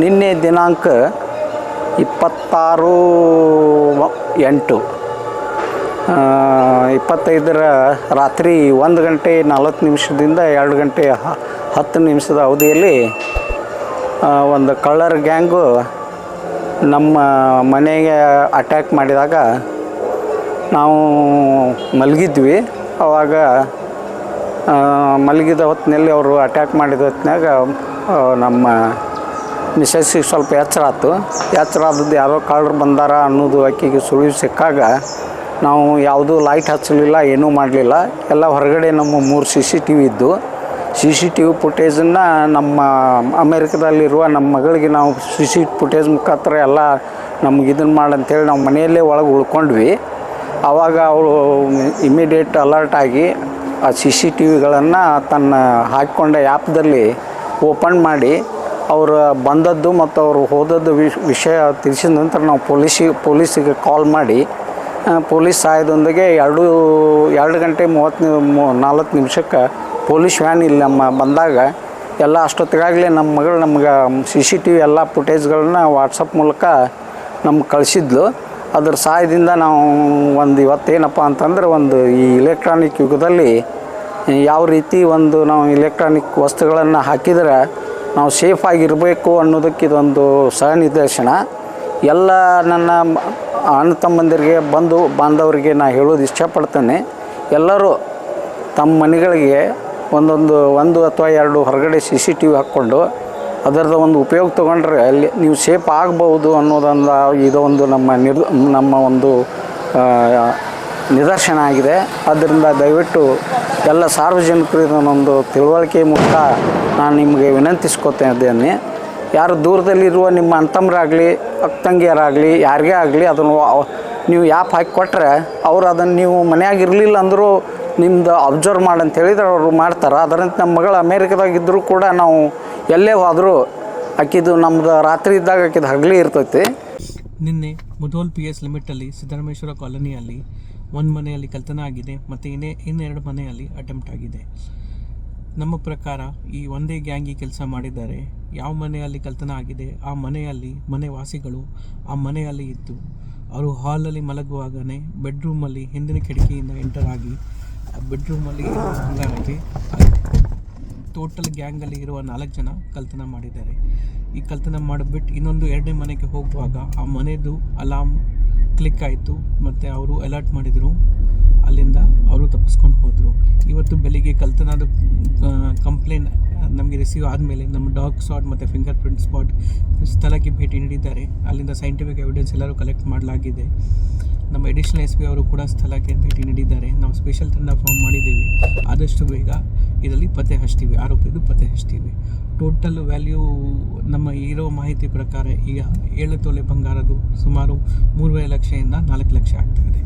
ನಿನ್ನೆ ದಿನಾಂಕ ಇಪ್ಪತ್ತಾರು ಎಂಟು. ಇಪ್ಪತ್ತೈದರ ರಾತ್ರಿ ಒಂದು ಗಂಟೆ ನಲವತ್ತು ನಿಮಿಷದಿಂದ ಎರಡು ಗಂಟೆ ಹತ್ತು ನಿಮಿಷದ ಅವಧಿಯಲ್ಲಿ ಒಂದು ಕಳ್ಳರ್ ಗ್ಯಾಂಗು ನಮ್ಮ ಮನೆಗೆ ಅಟ್ಯಾಕ್ ಮಾಡಿದಾಗ ನಾವು ಮಲಗಿದ್ವಿ. ಆವಾಗ ಮಲಗಿದ ಹೊತ್ತಿನಲ್ಲಿ ಅವರು ಅಟ್ಯಾಕ್ ಮಾಡಿದ ಹೊತ್ತಿನಾಗ ನಮ್ಮ ಮಿಸಸ್ಸಿಗೆ ಸ್ವಲ್ಪ ಎಚ್ಚರ ಆಯ್ತು. ಎಚ್ಚರ ಆದದ್ದು ಯಾರೋ ಕಳ್ಳರು ಬಂದಾರ ಅನ್ನೋದು ಆಕೆಗೆ ಸುಳಿವು ಸಿಕ್ಕಾಗ ನಾವು ಯಾವುದೂ ಲೈಟ್ ಹಚ್ಚಲಿಲ್ಲ, ಏನೂ ಮಾಡಲಿಲ್ಲ. ಎಲ್ಲ ಹೊರಗಡೆ ನಮ್ಮ ಮೂರು ಸಿ ಸಿ ಟಿ ವಿ ಇದ್ದು. ಸಿ ಸಿ ಟಿ ವಿ ಫುಟೇಜನ್ನು ನಮ್ಮ ಅಮೇರಿಕದಲ್ಲಿರುವ ನಮ್ಮ ಮಗಳಿಗೆ ನಾವು ಸಿ ಸಿ ಫುಟೇಜ್ ಮುಖಾಂತರ ಎಲ್ಲ ನಮ್ಗೆ ಇದನ್ನು ಮಾಡಂತೇಳಿ ನಾವು ಮನೆಯಲ್ಲೇ ಒಳಗೆ ಉಳ್ಕೊಂಡ್ವಿ. ಆವಾಗ ಅವಳು ಇಮಿಡಿಯೇಟ್ ಅಲರ್ಟ್ ಆಗಿ ಆ ಸಿ ಸಿ ಟಿ ವಿಗಳನ್ನು ತನ್ನ ಹಾಕಿಕೊಂಡ ಆ್ಯಪ್ದಲ್ಲಿ ಓಪನ್ ಮಾಡಿ ಅವರು ಬಂದದ್ದು ಮತ್ತು ಅವರು ಹೋದದ್ದು ವಿಷ್ ವಿಷಯ ತಿಳಿಸಿದ ನಂತರ ನಾವು ಪೊಲೀಸಿಗೆ ಪೊಲೀಸಿಗೆ ಕಾಲ್ ಮಾಡಿ ಪೊಲೀಸ್ ಸಹಾಯದೊಂದಿಗೆ ಎರಡು ಎರಡು ಗಂಟೆ ಮೂವತ್ತು ನಾಲ್ಕು ನಿಮಿಷಕ್ಕೆ ಪೊಲೀಸ್ ವ್ಯಾನ್ ಇಲ್ಲಿ ನಮ್ಮ ಬಂದಾಗ ಎಲ್ಲ ಅಷ್ಟೊತ್ತಿಗಾಗಲೇ ನಮ್ಮ ಮಗಳು ನಮ್ಗೆ ಸಿ ಸಿ ಟಿ ವಿ ಎಲ್ಲ ಫುಟೇಜ್ಗಳನ್ನ ವಾಟ್ಸಪ್ ಮೂಲಕ ನಮ್ಗೆ ಕಳಿಸಿದ್ಲು. ಅದ್ರ ಸಹಾಯದಿಂದ ನಾವು ಒಂದು ಇವತ್ತೇನಪ್ಪ ಅಂತಂದ್ರೆ ಒಂದು ಈ ಇಲೆಕ್ಟ್ರಾನಿಕ್ ಯುಗದಲ್ಲಿ ಯಾವ ರೀತಿ ಒಂದು ನಾವು ಇಲೆಕ್ಟ್ರಾನಿಕ್ ವಸ್ತುಗಳನ್ನು ಹಾಕಿದ್ರೆ ನಾವು ಸೇಫ್ ಆಗಿರಬೇಕು ಅನ್ನೋದಕ್ಕೆ ಇದೊಂದು ಸಹ ನಿದರ್ಶನ ಎಲ್ಲ ನನ್ನ ಅಣ್ಣ ತಮ್ಮಂದಿರಿಗೆ, ಬಂಧು ಬಾಂಧವರಿಗೆ ನಾನು ಹೇಳೋದು ಇಷ್ಟಪಡ್ತೇನೆ. ಎಲ್ಲರೂ ತಮ್ಮ ಮನೆಗಳಿಗೆ ಒಂದೊಂದು ಒಂದು ಅಥವಾ ಎರಡು ಹೊರಗಡೆ ಸಿ ಸಿ ಟಿ ವಿ ಹಾಕ್ಕೊಂಡು ಅದರದ್ದು ಒಂದು ಉಪಯೋಗ ತೊಗೊಂಡ್ರೆ ಅಲ್ಲಿ ನೀವು ಸೇಫ್ ಆಗ್ಬೋದು ಅನ್ನೋದೊಂದು ಇದೊಂದು ನಮ್ಮ ನಿರ್ ನಮ್ಮ ಒಂದು ನಿದರ್ಶನ ಆಗಿದೆ. ಆದ್ದರಿಂದ ದಯವಿಟ್ಟು ಎಲ್ಲ ಸಾರ್ವಜನಿಕರು ಇದನ್ನೊಂದು ತಿಳುವಳಿಕೆ ಮೂಲಕ ನಾನು ನಿಮಗೆ ವಿನಂತಿಸ್ಕೊತೇ ಇದ್ದೇನೆ ಯಾರು ದೂರದಲ್ಲಿರುವ ನಿಮ್ಮ ಅಂತಮ್ರಾಗಲಿ, ಅಕ್ಕಂಗಿಯರಾಗಲಿ, ಯಾರಿಗೇ ಆಗಲಿ ಅದನ್ನು ನೀವು ಯಾಪ್ ಹಾಕಿ ಕೊಟ್ಟರೆ ಅವ್ರು ಅದನ್ನು ನೀವು ಮನ್ಯಾಗ ಇರಲಿಲ್ಲ ಅಂದರೂ ನಿಮ್ದು ಅಬ್ಸರ್ವ್ ಮಾಡಂತ ಹೇಳಿದ್ರೆ ಅವರು ಮಾಡ್ತಾರೆ. ಅದರಂತೆ ನಮ್ಮ ಮಗಳು ಅಮೇರಿಕದಾಗ ಇದ್ದರೂ ಕೂಡ ನಾವು ಎಲ್ಲೇ ಹೋದರೂ ಆಕಿದು ನಮ್ದು ರಾತ್ರಿ ಇದ್ದಾಗ ಆಕಿದು ಹಗಲಿ ಇರ್ತೈತಿ. ನಿನ್ನೆ ಮುಧೋಲ್ ಪಿ ಎಸ್ ಲಿಮಿಟಲ್ಲಿ ಸಿದ್ದರಾಮೇಶ್ವರ ಕಾಲೋನಿಯಲ್ಲಿ ಒಂದು ಮನೆಯಲ್ಲಿ ಕಲ್ತನ ಆಗಿದೆ, ಮತ್ತು ಇನ್ನೇ, ಇನ್ನೆರಡು ಮನೆಯಲ್ಲಿ ಅಟೆಂಪ್ಟ್ ಆಗಿದೆ. ನಮ್ಮ ಪ್ರಕಾರ ಈ ಒಂದೇ ಗ್ಯಾಂಗಿ ಕೆಲಸ ಮಾಡಿದ್ದಾರೆ. ಯಾವ ಮನೆಯಲ್ಲಿ ಕಲ್ತನ ಆಗಿದೆ, ಆ ಮನೆಯಲ್ಲಿ ಮನೆ ವಾಸಿಗಳು ಆ ಮನೆಯಲ್ಲಿ ಇದ್ದು, ಅವರು ಹಾಲಲ್ಲಿ ಮಲಗುವಾಗನೇ ಬೆಡ್ರೂಮಲ್ಲಿ ಹಿಂದಿನ ಕಿಟಕಿಯಿಂದ ಎಂಟರ್ ಆಗಿ, ಆ ಬೆಡ್ರೂಮಲ್ಲಿ ಹಂಗಾಗಿ ಟೋಟಲ್ ಗ್ಯಾಂಗಲ್ಲಿ ಇರುವ ನಾಲ್ಕು ಜನ ಕಲ್ತನ ಮಾಡಿದ್ದಾರೆ. ಈ ಕಲ್ತನ ಮಾಡಿಬಿಟ್ಟು ಇನ್ನೊಂದು ಎರಡನೇ ಮನೆಗೆ ಹೋಗುವಾಗ ಆ ಮನೆಯದು ಅಲಾರ್ಮ್ ಕ್ಲಿಕ್ ಆಯಿತು, ಮತ್ತು ಅವರು ಅಲರ್ಟ್ ಮಾಡಿದರು. ಅಲ್ಲಿಂದ ಅವರು ತಪ್ಪಿಸ್ಕೊಂಡು ಹೋದರು. ಇವತ್ತು ಬೆಳಿಗ್ಗೆ ಕಲ್ತನಾದ ಕಂಪ್ಲೇನ್ ನಮಗೆ ರಿಸೀವ್ ಆದಮೇಲೆ ನಮ್ಮ ಡಾಗ್ ಸ್ಪಾಟ್ ಮತ್ತು ಫಿಂಗರ್ ಪ್ರಿಂಟ್ ಸ್ಪಾಟ್ ಸ್ಥಳಕ್ಕೆ ಭೇಟಿ ನೀಡಿದ್ದಾರೆ. ಅಲ್ಲಿಂದ ಸೈಂಟಿಫಿಕ್ ಎವಿಡೆನ್ಸ್ ಎಲ್ಲರೂ ಕಲೆಕ್ಟ್ ಮಾಡಲಾಗಿದೆ. ನಮ್ಮ ಎಡಿಷನಲ್ ಎಸ್ ಪಿ ಅವರು ಕೂಡ ಸ್ಥಳಕ್ಕೆ ಭೇಟಿ ನೀಡಿದ್ದಾರೆ. ನಾವು ಸ್ಪೆಷಲ್ ತಂಡ ಫಾರ್ಮ್ ಮಾಡಿದ್ದೀವಿ. ಆದಷ್ಟು ಬೇಗ ಇದರಲ್ಲಿ ಪತ್ತೆ ಹಚ್ತೀವಿ. ಆರೋಪಿದು ಪತ್ತೆ ಹಚ್ತೀವಿ. ಟೋಟಲ್ ವ್ಯಾಲ್ಯೂ ನಮ್ಮ ಇರೋ ಮಾಹಿತಿ ಪ್ರಕಾರ ಈಗ ಏಳು ತೊಲೆ ಬಂಗಾರದು ಸುಮಾರು ಮೂರುವರೆ ಲಕ್ಷದಿಂದ ನಾಲ್ಕು ಲಕ್ಷ ಆಗ್ತಾ ಇದೆ.